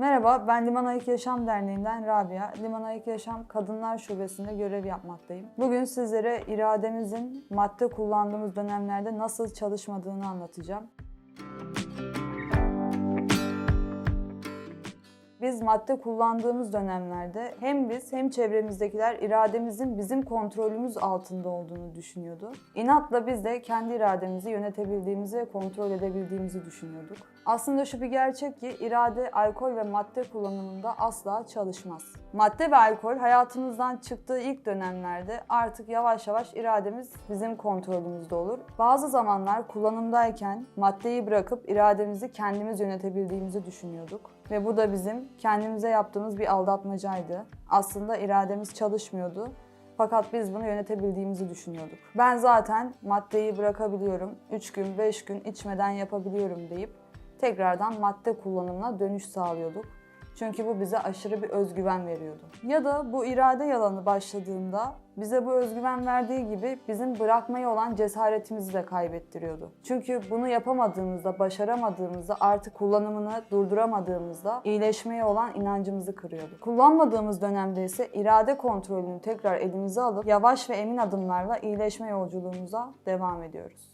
Merhaba, ben Liman Ayık Yaşam Derneği'nden Rabia. Liman Ayık Yaşam Kadınlar Şubesi'nde görev yapmaktayım. Bugün sizlere irademizin madde kullandığımız dönemlerde nasıl çalışmadığını anlatacağım. Biz madde kullandığımız dönemlerde hem biz hem çevremizdekiler irademizin bizim kontrolümüz altında olduğunu düşünüyordu. İnatla biz de kendi irademizi yönetebildiğimizi ve kontrol edebildiğimizi düşünüyorduk. Aslında şu bir gerçek ki irade alkol ve madde kullanımında asla çalışmaz. Madde ve alkol hayatımızdan çıktığı ilk dönemlerde artık yavaş yavaş irademiz bizim kontrolümüzde olur. Bazı zamanlar kullanımdayken maddeyi bırakıp irademizi kendimiz yönetebildiğimizi düşünüyorduk. Ve bu da bizim kendimize yaptığımız bir aldatmacaydı. Aslında irademiz çalışmıyordu. Fakat biz bunu yönetebildiğimizi düşünüyorduk. Ben zaten maddeyi bırakabiliyorum, 3 gün, 5 gün içmeden yapabiliyorum deyip tekrardan madde kullanımına dönüş sağlıyorduk. Çünkü bu bize aşırı bir özgüven veriyordu. Ya da bu irade yalanı başladığında bize bu özgüven verdiği gibi bizim bırakmaya olan cesaretimizi de kaybettiriyordu. Çünkü bunu yapamadığımızda, başaramadığımızda, artık kullanımını durduramadığımızda iyileşmeye olan inancımızı kırıyordu. Kullanmadığımız dönemde ise irade kontrolünü tekrar elimize alıp yavaş ve emin adımlarla iyileşme yolculuğumuza devam ediyoruz.